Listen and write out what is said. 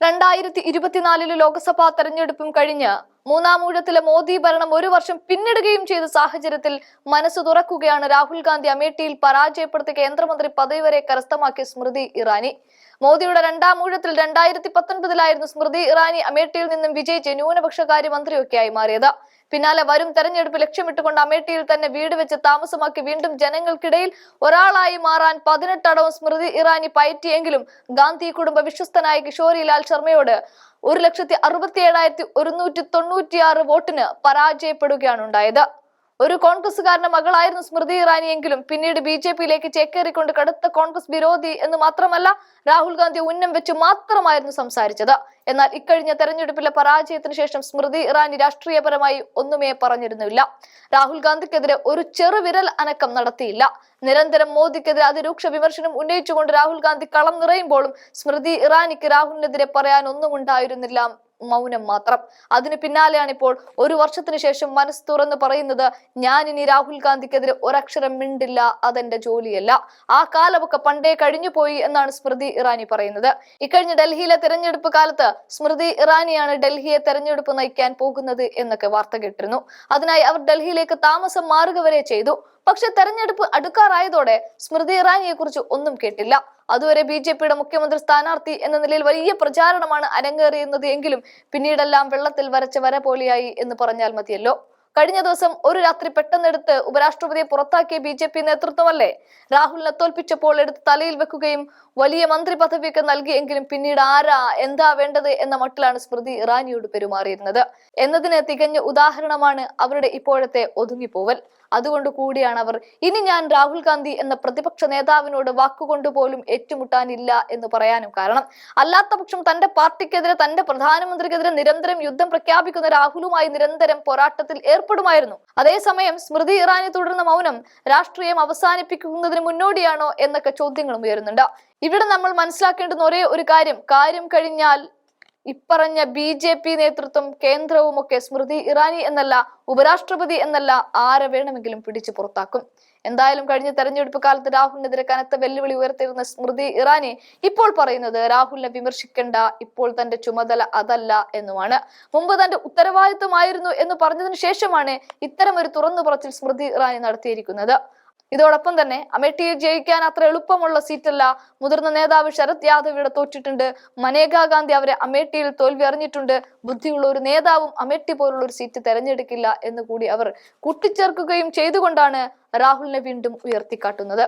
രണ്ടായിരത്തി ഇരുപത്തിനാലിലെ ലോക്സഭാ തെരഞ്ഞെടുപ്പും കഴിഞ്ഞ് മൂന്നാം ഊഴത്തിലെ മോദി ഭരണം ഒരു വർഷം പിന്നിടുകയും ചെയ്ത സാഹചര്യത്തിൽ മനസ്സ് തുറക്കുകയാണ് രാഹുൽ ഗാന്ധി അമേഠിയിൽ പരാജയപ്പെടുത്തി കേന്ദ്രമന്ത്രി പദവി വരെ കരസ്ഥമാക്കിയ സ്മൃതി ഇറാനി. മോദിയുടെ രണ്ടാം ഊഴത്തിൽ രണ്ടായിരത്തി പത്തൊൻപതിലായിരുന്നു സ്മൃതി ഇറാനി അമേഠിയിൽ നിന്നും വിജയിച്ച് ന്യൂനപക്ഷകാര്യ മന്ത്രിയൊക്കെയായി മാറിയത്. പിന്നാലെ വരും തെരഞ്ഞെടുപ്പ് ലക്ഷ്യമിട്ടുകൊണ്ട് അമേഠിയിൽ തന്നെ വീട് വെച്ച് താമസമാക്കി വീണ്ടും ജനങ്ങൾക്കിടയിൽ ഒരാളായി മാറാൻ പതിനെട്ടടവും സ്മൃതി ഇറാനി പയറ്റിയെങ്കിലും ഗാന്ധി കുടുംബ വിശ്വസ്തനായ കിഷോരിലാൽ ശർമ്മയോട് ഒരു ലക്ഷത്തി അറുപത്തി ഏഴായിരത്തി ഒരുന്നൂറ്റി തൊണ്ണൂറ്റിയാറ് വോട്ടിന് പരാജയപ്പെടുകയാണ് ഉണ്ടായത്. ഒരു കോൺഗ്രസുകാരന്റെ മകളായിരുന്നു സ്മൃതി ഇറാനിയെങ്കിലും പിന്നീട് ബി ജെ പിയിലേക്ക് ചേക്കേറിക്കൊണ്ട് കടുത്ത കോൺഗ്രസ് വിരോധി എന്ന് മാത്രമല്ല രാഹുൽ ഗാന്ധി ഉന്നം വെച്ച് മാത്രമായിരുന്നു സംസാരിച്ചത്. എന്നാൽ ഇക്കഴിഞ്ഞ തെരഞ്ഞെടുപ്പിലെ പരാജയത്തിന് ശേഷം സ്മൃതി ഇറാനി രാഷ്ട്രീയപരമായി ഒന്നുമേ പറഞ്ഞിരുന്നില്ല. രാഹുൽ ഗാന്ധിക്കെതിരെ ഒരു ചെറുവിരൽ അനക്കം നടത്തിയില്ല. നിരന്തരം മോദിക്കെതിരെ അതിരൂക്ഷ വിമർശനം ഉന്നയിച്ചുകൊണ്ട് രാഹുൽ ഗാന്ധി കളം നിറയുമ്പോഴും സ്മൃതി ഇറാനിക്ക് രാഹുലിനെതിരെ പറയാൻ ഒന്നും ഉണ്ടായിരുന്നില്ല മൗനം മാത്രം. അതിന് പിന്നാലെയാണ് ഇപ്പോൾ ഒരു വർഷത്തിന് ശേഷം മനസ്സ് തുറന്ന് പറയുന്നത് ഞാൻ ഇനി രാഹുൽ ഗാന്ധിക്കെതിരെ ഒരക്ഷരം മിണ്ടില്ല അതെന്റെ ജോലിയല്ല. ആ കാലമൊക്കെ പണ്ടേ കഴിഞ്ഞു പോയി എന്നാണ് സ്മൃതി ഇറാനി പറയുന്നത്. ഇക്കഴിഞ്ഞ ഡൽഹിയിലെ തെരഞ്ഞെടുപ്പ് കാലത്ത് സ്മൃതി ഇറാനിയാണ് ഡൽഹിയെ തെരഞ്ഞെടുപ്പ് നയിക്കാൻ പോകുന്നത് എന്നൊക്കെ വാർത്ത കേട്ടിരുന്നു. അതിനായി അവർ ഡൽഹിയിലേക്ക് താമസം മാറുക വരെ ചെയ്തു. പക്ഷെ തെരഞ്ഞെടുപ്പ് അടുക്കാറായതോടെ സ്മൃതി ഇറാനിയെ കുറിച്ച് ഒന്നും കേട്ടില്ല. അതുവരെ ബി ജെ പിയുടെ മുഖ്യമന്ത്രി സ്ഥാനാർത്ഥി എന്ന നിലയിൽ വലിയ പ്രചാരണമാണ് അരങ്ങേറിയുന്നത് എങ്കിലും പിന്നീടെല്ലാം വെള്ളത്തിൽ വരച്ച വര പോലെയായി എന്ന് പറഞ്ഞാൽ മതിയല്ലോ. കഴിഞ്ഞ ദിവസം ഒരു രാത്രി പെട്ടെന്നെടുത്ത് ഉപരാഷ്ട്രപതിയെ പുറത്താക്കിയ ബി ജെ പി നേതൃത്വമല്ലേ? രാഹുലിനെ തോൽപ്പിച്ചപ്പോൾ എടുത്ത് തലയിൽ വെക്കുകയും വലിയ മന്ത്രി പദവിയൊക്കെ നൽകിയെങ്കിലും പിന്നീട് ആരാ എന്താ വേണ്ടത് എന്ന മട്ടിലാണ് സ്മൃതി ഇറാനിയോട് പെരുമാറിയിരുന്നത്. എന്നതിന് തികഞ്ഞ ഉദാഹരണമാണ് അവരുടെ ഇപ്പോഴത്തെ ഒതുങ്ങിപ്പോവൽ. അതുകൊണ്ട് കൂടിയാണ് അവർ. ഇനി ഞാൻ രാഹുൽ ഗാന്ധി എന്ന പ്രതിപക്ഷ നേതാവിനോട് വാക്കുകൊണ്ട് പോലും ഏറ്റുമുട്ടാനില്ല എന്ന് പറയാനും കാരണം അല്ലാത്ത പക്ഷം തന്റെ പാർട്ടിക്കെതിരെ തന്റെ പ്രധാനമന്ത്രിക്കെതിരെ നിരന്തരം യുദ്ധം പ്രഖ്യാപിക്കുന്ന രാഹുലുമായി നിരന്തരം പോരാട്ടത്തിൽ ഏർപ്പെടുമായിരുന്നു. അതേസമയം സ്മൃതി ഇറാനി തുടരുന്ന മൗനം രാഷ്ട്രീയം അവസാനിപ്പിക്കുന്നതിന് മുന്നോടിയാണോ എന്നൊക്കെ ചോദ്യങ്ങളും ഉയരുന്നുണ്ട്. ഇവിടെ നമ്മൾ മനസ്സിലാക്കേണ്ടുന്ന ഒരേ ഒരു കാര്യം കാര്യം കഴിഞ്ഞാൽ ഇപ്പറഞ്ഞ ബി ജെ പി നേതൃത്വം കേന്ദ്രവും ഒക്കെ സ്മൃതി ഇറാനി എന്നല്ല ഉപരാഷ്ട്രപതി എന്നല്ല ആരെ വേണമെങ്കിലും പിടിച്ചു പുറത്താക്കും. എന്തായാലും കഴിഞ്ഞ തെരഞ്ഞെടുപ്പ് കാലത്ത് രാഹുലിനെതിരെ കനത്ത വെല്ലുവിളി ഉയർത്തിയിരുന്ന സ്മൃതി ഇറാനി ഇപ്പോൾ പറയുന്നത് രാഹുലിനെ വിമർശിക്കേണ്ട ഇപ്പോൾ തന്റെ ചുമതല അതല്ല എന്നുമാണ്. മുമ്പ് തന്റെ ഉത്തരവാദിത്വമായിരുന്നു എന്ന് പറഞ്ഞതിനു ശേഷമാണ് ഇത്തരം ഒരു തുറന്നു പറച്ചിൽ സ്മൃതി ഇറാനി നടത്തിയിരിക്കുന്നത്. ഇതോടൊപ്പം തന്നെ അമേഠിയിൽ ജയിക്കാൻ അത്ര എളുപ്പമുള്ള സീറ്റല്ല. മുതിർന്ന നേതാവ് ശരത് യാദവ് ഇവിടെ തോറ്റിട്ടുണ്ട്. മനേകാ ഗാന്ധി അവരെ അമേഠിയിൽ തോൽവി അറിഞ്ഞിട്ടുണ്ട്. ബുദ്ധിയുള്ള ഒരു നേതാവും അമേഠി പോലുള്ള ഒരു സീറ്റ് തെരഞ്ഞെടുക്കില്ല എന്ന് കൂടി അവർ കൂട്ടിച്ചേർക്കുകയും ചെയ്തുകൊണ്ടാണ് രാഹുലിനെ വീണ്ടും ഉയർത്തിക്കാട്ടുന്നത്.